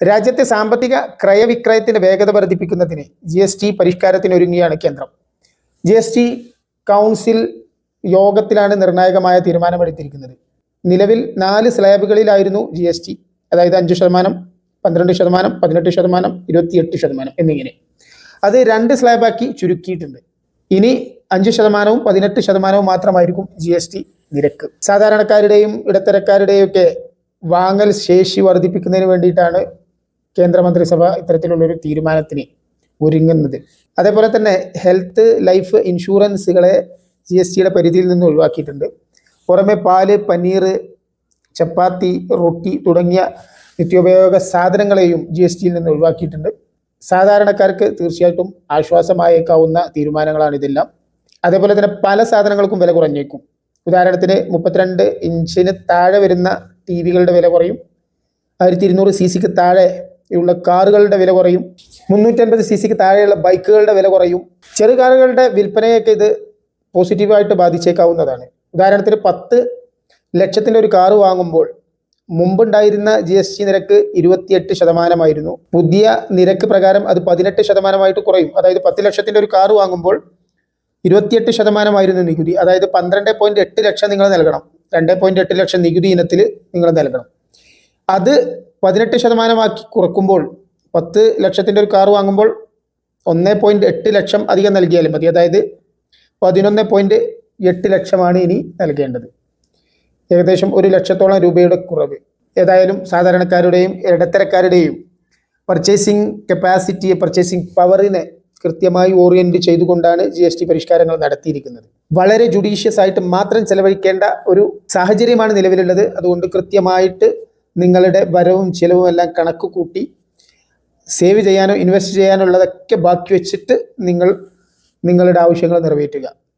രാജ്യത്തെ സാമ്പത്തിക ക്രയവിക്രയത്തിന്റെ വേഗത വർദ്ധിപ്പിക്കുന്നതിന് ജി എസ് ടി പരിഷ്കാരത്തിന് ഒരുങ്ങിയാണ് കേന്ദ്രം. ജി എസ് ടി കൗൺസിൽ യോഗത്തിലാണ് നിർണായകമായ തീരുമാനമെടുത്തിരിക്കുന്നത്. നിലവിൽ നാല് സ്ലാബുകളിലായിരുന്നു ജി എസ് ടി. അതായത് അഞ്ച് ശതമാനം പന്ത്രണ്ട് ശതമാനം പതിനെട്ട് ശതമാനം ഇരുപത്തിയെട്ട് ശതമാനം എന്നിങ്ങനെ. അത് രണ്ട് സ്ലാബാക്കി ചുരുക്കിയിട്ടുണ്ട്. ഇനി അഞ്ച് ശതമാനവും പതിനെട്ട് ശതമാനവും മാത്രമായിരിക്കും ജി എസ് ടി നിരക്ക്. സാധാരണക്കാരുടെയും ഇടത്തരക്കാരുടെയും ഒക്കെ വാങ്ങൽ ശേഷി വർദ്ധിപ്പിക്കുന്നതിന് വേണ്ടിയിട്ടാണ് കേന്ദ്രമന്ത്രിസഭ ഇത്തരത്തിലുള്ളൊരു തീരുമാനത്തിന് ഒരുങ്ങുന്നത്. അതേപോലെ തന്നെ ഹെൽത്ത് ലൈഫ് ഇൻഷുറൻസുകളെ ജി എസ് ടിയുടെ പരിധിയിൽ നിന്ന് ഒഴിവാക്കിയിട്ടുണ്ട്. പുറമെ പാൽ പനീർ ചപ്പാത്തി റൊട്ടി തുടങ്ങിയ നിത്യോപയോഗ സാധനങ്ങളെയും ജി എസ് ടിയിൽ നിന്ന് ഒഴിവാക്കിയിട്ടുണ്ട്. സാധാരണക്കാർക്ക് തീർച്ചയായിട്ടും ആശ്വാസമായേക്കാവുന്ന തീരുമാനങ്ങളാണ് ഇതെല്ലാം. അതേപോലെ തന്നെ പല സാധനങ്ങൾക്കും വില കുറഞ്ഞേക്കും. ഉദാഹരണത്തിന് മുപ്പത്തിരണ്ട് ഇഞ്ചിന് താഴെ വരുന്ന ടി വികളുടെ വില കുറയും. ആയിരത്തി ഇരുന്നൂറ് സി സിക്ക് താഴെ ഉള്ള കാറുകളുടെ വില കുറയും. മുന്നൂറ്റൻപത് സി സിക്ക് താഴെയുള്ള ബൈക്കുകളുടെ വില കുറയും. ചെറു കാറുകളുടെ വിൽപ്പനയൊക്കെ ഇത് പോസിറ്റീവായിട്ട് ബാധിച്ചേക്കാവുന്നതാണ്. ഉദാഹരണത്തിന് പത്ത് ലക്ഷത്തിന്റെ ഒരു കാറ് വാങ്ങുമ്പോൾ മുമ്പുണ്ടായിരുന്ന ജി എസ് ടി നിരക്ക് ഇരുപത്തിയെട്ട് ശതമാനമായിരുന്നു. പുതിയ നിരക്ക് പ്രകാരം അത് പതിനെട്ട് ശതമാനമായിട്ട് കുറയും. അതായത് പത്ത് ലക്ഷത്തിന്റെ ഒരു കാറ് വാങ്ങുമ്പോൾ ഇരുപത്തിയെട്ട് ശതമാനമായിരുന്നു നികുതി. അതായത് പന്ത്രണ്ട് പോയിന്റ് എട്ട് ലക്ഷം നിങ്ങൾ നൽകണം. രണ്ട് പോയിന്റ് എട്ട് ലക്ഷം നികുതി ഇനത്തിൽ നിങ്ങൾ നൽകണം. അത് പതിനെട്ട് ശതമാനമാക്കി കുറക്കുമ്പോൾ പത്ത് ലക്ഷത്തിന്റെ ഒരു കാർ വാങ്ങുമ്പോൾ ഒന്ന് പോയിന്റ് എട്ട് ലക്ഷം അധികം നൽകിയാലും മതി. അതായത് പതിനൊന്ന് പോയിന്റ് എട്ട് ലക്ഷമാണ് ഇനി നൽകേണ്ടത്. ഏകദേശം ഒരു ലക്ഷത്തോളം രൂപയുടെ കുറവ്. ഏതായാലും സാധാരണക്കാരുടെയും ഇടത്തരക്കാരുടെയും പർച്ചേസിംഗ് കപ്പാസിറ്റിയെ പർച്ചേസിംഗ് പവറിനെ കൃത്യമായി ഓറിയന്റ് ചെയ്തുകൊണ്ടാണ് ജി എസ് ടി പരിഷ്കാരങ്ങൾ നടത്തിയിരിക്കുന്നത്. വളരെ ജുഡീഷ്യസ് ആയിട്ട് മാത്രം ചെലവഴിക്കേണ്ട ഒരു സാഹചര്യമാണ് നിലവിലുള്ളത്. അതുകൊണ്ട് കൃത്യമായിട്ട് നിങ്ങളുടെ വരവും ചിലവും എല്ലാം കണക്ക് കൂട്ടി സേവ് ചെയ്യാനോ ഇൻവെസ്റ്റ് ചെയ്യാനോ ഉള്ളതൊക്കെ ബാക്കി വെച്ചിട്ട് നിങ്ങൾ നിങ്ങളുടെ ആവശ്യങ്ങൾ നിറവേറ്റുക.